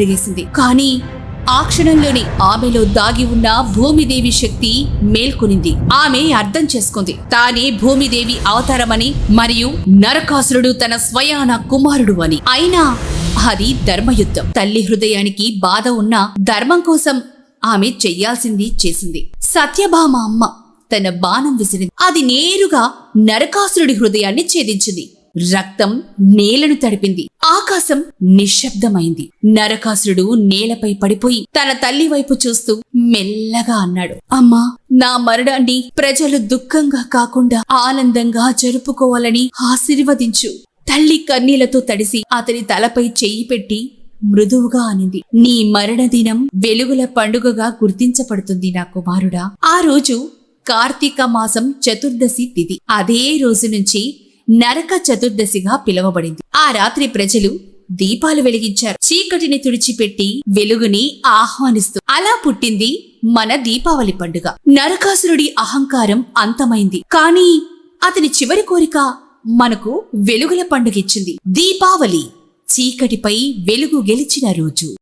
అడిగేసింది కానీ ఆ క్షణంలోనే ఆమెలో దాగి ఉన్న భూమిదేవి శక్తి మేల్కొనింది. ఆమె అర్థం చేసుకుంది. తానే భూమిదేవి అవతారమని మరియు నరకాసురుడు తన స్వయాన కుమారుడు అని. అయినా అది ధర్మయుద్ధం. తల్లి హృదయానికి బాధ ఉన్న ధర్మం కోసం ఆమె చెయ్యాల్సింది చేసింది. సత్యభామ అమ్మ తన బాణం విసిరింది. అది నేరుగా నరకాసురుడి హృదయాన్ని ఛేదించింది. రక్తం నేలను తడిపింది. ఆకాశం నిశ్శబ్దమైంది. నరకాసురుడు నేలపై పడిపోయి తన తల్లి వైపు చూస్తూ మెల్లగా అన్నాడు అమ్మా నా మరణాన్ని ప్రజలు దుఃఖంగా కాకుండా ఆనందంగా జరుపుకోవాలని ఆశీర్వదించు. తల్లి కన్నీలతో తడిసి అతని తలపై చెయ్యి పెట్టి మృదువుగా అనింది. నీ మరణ దినం వెలుగుల పండుగగా గుర్తించబడుతుంది నా కుమారుడా. ఆ రోజు కార్తీక మాసం చతుర్దశి తిథి అదే రోజు నుంచి నరక చతుర్దశిగా పిలువబడింది. ఆ రాత్రి ప్రజలు దీపాలు వెలిగించారు. చీకటిని తుడిచిపెట్టి వెలుగుని ఆహ్వానిస్తూ అలా పుట్టింది మన దీపావళి పండుగ. నరకాసురుడి అహంకారం అంతమైంది. కానీ అతని చివరి కోరిక మనకు వెలుగుల పండుగిచ్చింది. దీపావళి చీకటిపై వెలుగు గెలిచిన రోజు.